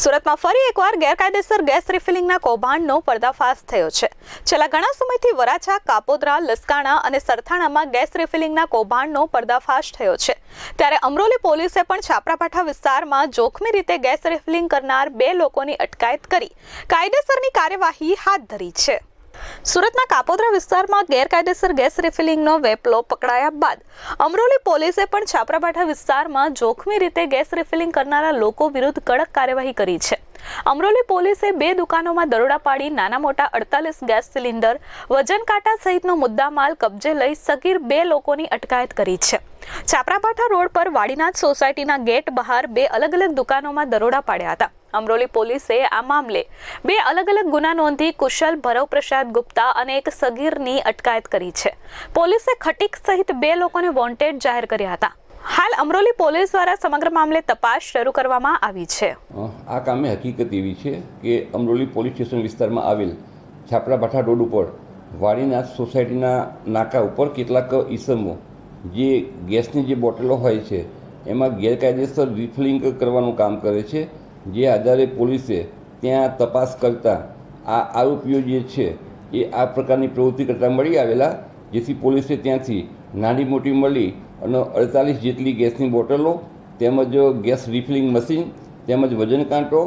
સુરતમાં ફરી એકવાર ગેરકાયદેસર ગેસ રિફિલિંગના કૌભાંડનો પર્દાફાશ થયો છે. છેલ્લા ઘણા સમયથી વરાછા, કાપોદ્રા, લસકાણા અને સરથાણામાં ગેસ રિફિલિંગના કૌભાંડનો પર્દાફાશ થયો છે. ત્યારે અમરોલી પોલીસે પણ છાપરાપાઠા વિસ્તારમાં જોખમી રીતે ગેસ રિફિલિંગ કરનાર બે લોકોની અટકાયત કરી. કાયદેસરની કાર્યવાહી હાથ ધરી છે. સુરતના કાપોદ્રા વિસ્તારમાં ગેરકાયદેસર ગેસ રિફિલિંગનો વેપલો પકડાયા બાદ અમરોલી પોલીસે પણ છાપરાપાઠા વિસ્તારમાં જોખમી રીતે ગેસ રિફિલિંગ કરનારા લોકો વિરુદ્ધ કડક કાર્યવાહી કરી છે. અમરોલી પોલીસે બે દુકાનોમાં દરોડા પાડી નાના મોટા અડતાલીસ ગેસ સિલિન્ડર, વજન કાંટા સહિતનો મુદ્દામાલ કબજે લઈ સગીર બે લોકોની અટકાયત કરી છે. છાપરાપાઠા રોડ પર વાડીનાથ સોસાયટીના ગેટ બહાર બે અલગ અલગ દુકાનોમાં દરોડા પાડ્યા હતા. અમરોલી પોલીસે આ મામલે બે અલગ અલગ ગુના નોંધી કુશલ ભરવ પ્રસાદ ગુપ્તા અને એક સગીરની અટકાયત કરી છે. પોલીસે ખટીક સહિત બે લોકોને વોન્ટેડ જાહેર કર્યા હતા. હાલ અમરોલી પોલીસ દ્વારા સમગ્ર મામલે તપાસ શરૂ કરવામાં આવી છે. આ કામે હકીકત એવી છે કે અમરોલી પોલીસ સ્ટેશન વિસ્તારમાં આવેલ છાપરાભાઠા રોડ ઉપર વાડીનાથ સોસાયટીના નાકા ઉપર કેટલાક ઈસમો જે ગેસની જે બોટલો હોય છે, એમાં ગેરકાયદેસર રિફિલિંગ કરવાનું કામ કરે છે. જે આધારે પોલીસે ત્યાં તપાસ કરતાં આ આરોપીઓ જે છે, એ આ પ્રકારની પ્રવૃત્તિ કરતા મળી આવેલા, જેથી પોલીસે ત્યાંથી નાની મોટી મળી અને અડતાલીસ જેટલી ગેસની બોટલો, તેમજ ગેસ રિફિલિંગ મશીન, તેમજ વજન કાંટો,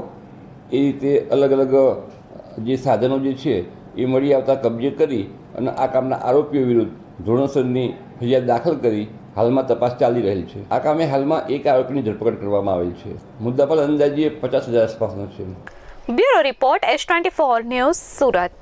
એ રીતે અલગ અલગ જે સાધનો જે છે, એ મળી આવતા કબજે કરી અને આ કામના આરોપીઓ વિરુદ્ધ ધોરણસરની ફરિયાદ દાખલ કરી હાલમાં તપાસ ચાલી રહેલ છે. આ કામે હાલમાં એક આરોપીની ધરપકડ કરવામાં આવેલ છે. મુદ્દા પર અંદાજે પચાસ હજાર આસપાસનો છે. Bureau report S twenty four news Surat.